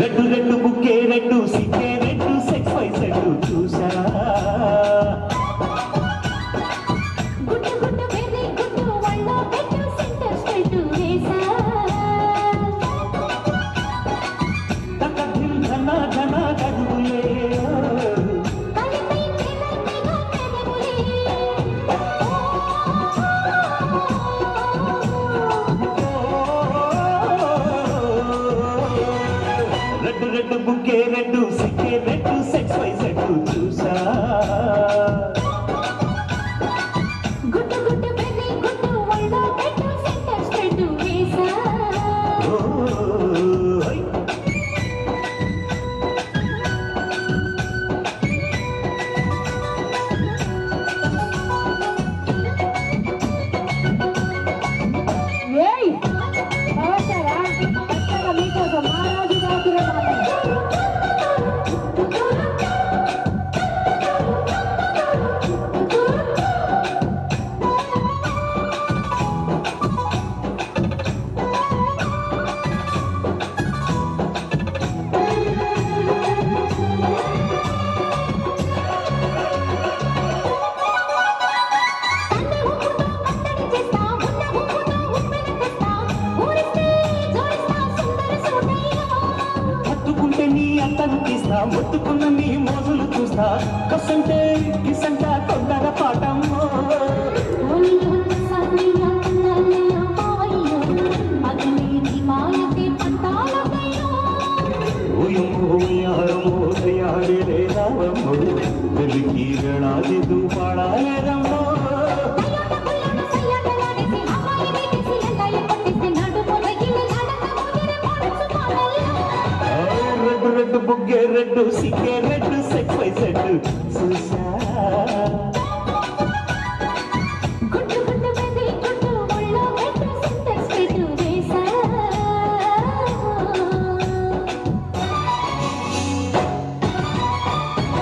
Red red బుక్కే red సిక్కే red red బుక్కే రెడ్డు నీ అంతను తీస్తా ముట్టుకున్న నీ మోజులు చూస్తా. కసంటే కిసంట కొందర పాఠం. യാരമോദയാടേ രാമോ വെളുക്കി വേണാതി പാടായ രമോ బుగ్గె రెడ్డు సిగ్గే రెడ్డు సెక్స్ వై సెడ్డు చూసా